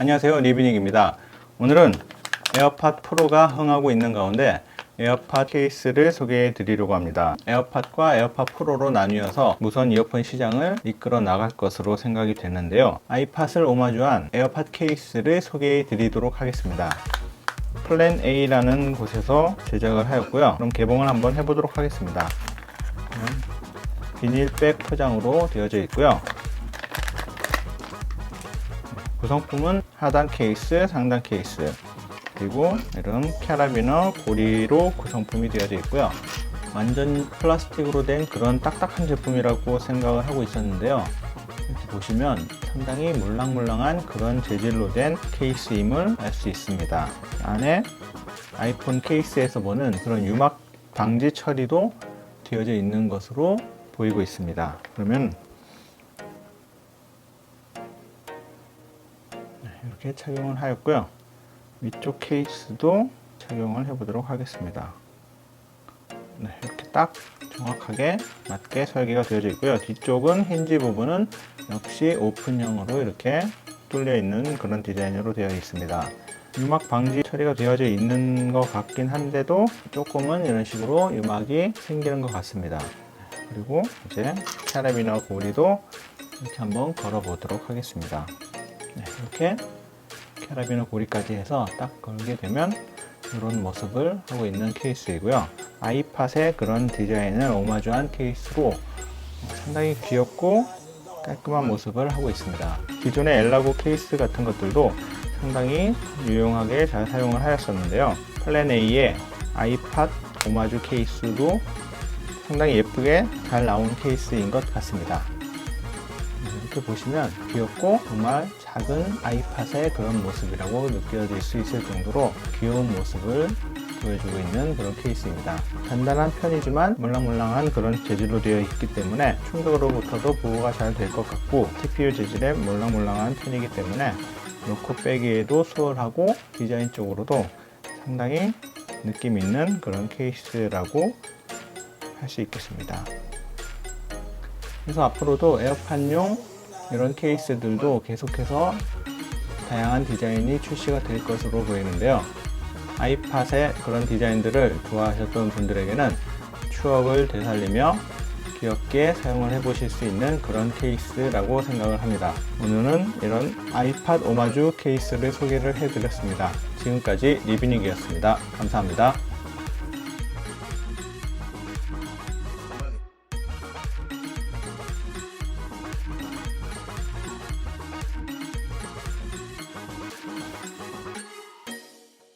안녕하세요. 리비닉입니다. 오늘은 에어팟 프로가 흥하고 있는 가운데 에어팟 케이스를 소개해 드리려고 합니다. 에어팟과 에어팟 프로로 나뉘어서 무선 이어폰 시장을 이끌어 나갈 것으로 생각이 되는데요. 아이팟을 오마주한 에어팟 케이스를 소개해 드리도록 하겠습니다. 플랜 A라는 곳에서 제작을 하였고요. 그럼 개봉을 한번 해보도록 하겠습니다. 비닐백 포장으로 되어져 있고요 구성품은 하단 케이스, 상단 케이스 그리고 이런 캐러비너 고리로 구성품이 되어져 있고요. 완전 플라스틱으로 된 그런 딱딱한 제품이라고 생각을 하고 있었는데요. 이렇게 보시면 상당히 물랑물랑한 그런 재질로 된 케이스임을 알 수 있습니다. 안에 아이폰 케이스에서 보는 그런 유막 방지 처리도 되어져 있는 것으로 보이고 있습니다. 그러면 이렇게 착용을 하였고요. 위쪽 케이스도 착용을 해보도록 하겠습니다. 네, 이렇게 딱 정확하게 맞게 설계가 되어져 있고요. 뒤쪽은 힌지 부분은 역시 오픈형으로 이렇게 뚫려 있는 그런 디자인으로 되어 있습니다. 유막 방지 처리가 되어져 있는 것 같긴 한데도 조금은 이런 식으로 유막이 생기는 것 같습니다. 그리고 이제 캐러비너 고리도 이렇게 한번 걸어 보도록 하겠습니다. 네, 이렇게 캐러비너 고리까지 해서 딱 걸게 되면 이런 모습을 하고 있는 케이스이고요. 아이팟의 그런 디자인을 오마주한 케이스로 상당히 귀엽고 깔끔한 모습을 하고 있습니다. 기존의 엘라고 케이스 같은 것들도 상당히 유용하게 잘 사용을 하였었는데요. 플랜 A의 아이팟 오마주 케이스도 상당히 예쁘게 잘 나온 케이스인 것 같습니다. 이렇게 보시면 귀엽고 정말 작은 아이팟의 그런 모습이라고 느껴질 수 있을 정도로 귀여운 모습을 보여주고 있는 그런 케이스입니다. 단단한 편이지만 물랑물랑한 그런 재질로 되어 있기 때문에 충격으로부터도 보호가 잘 될 것 같고 TPU 재질의 물랑물랑한 편이기 때문에 놓고 빼기에도 수월하고 디자인적으로도 상당히 느낌 있는 그런 케이스라고 할 수 있겠습니다. 그래서 앞으로도 에어팟용 이런 케이스들도 계속해서 다양한 디자인이 출시가 될 것으로 보이는데요. 아이팟의 그런 디자인들을 좋아하셨던 분들에게는 추억을 되살리며 귀엽게 사용을 해보실 수 있는 그런 케이스라고 생각을 합니다. 오늘은 이런 아이팟 오마주 케이스를 소개를 해드렸습니다. 지금까지 리비닉이었습니다. 감사합니다.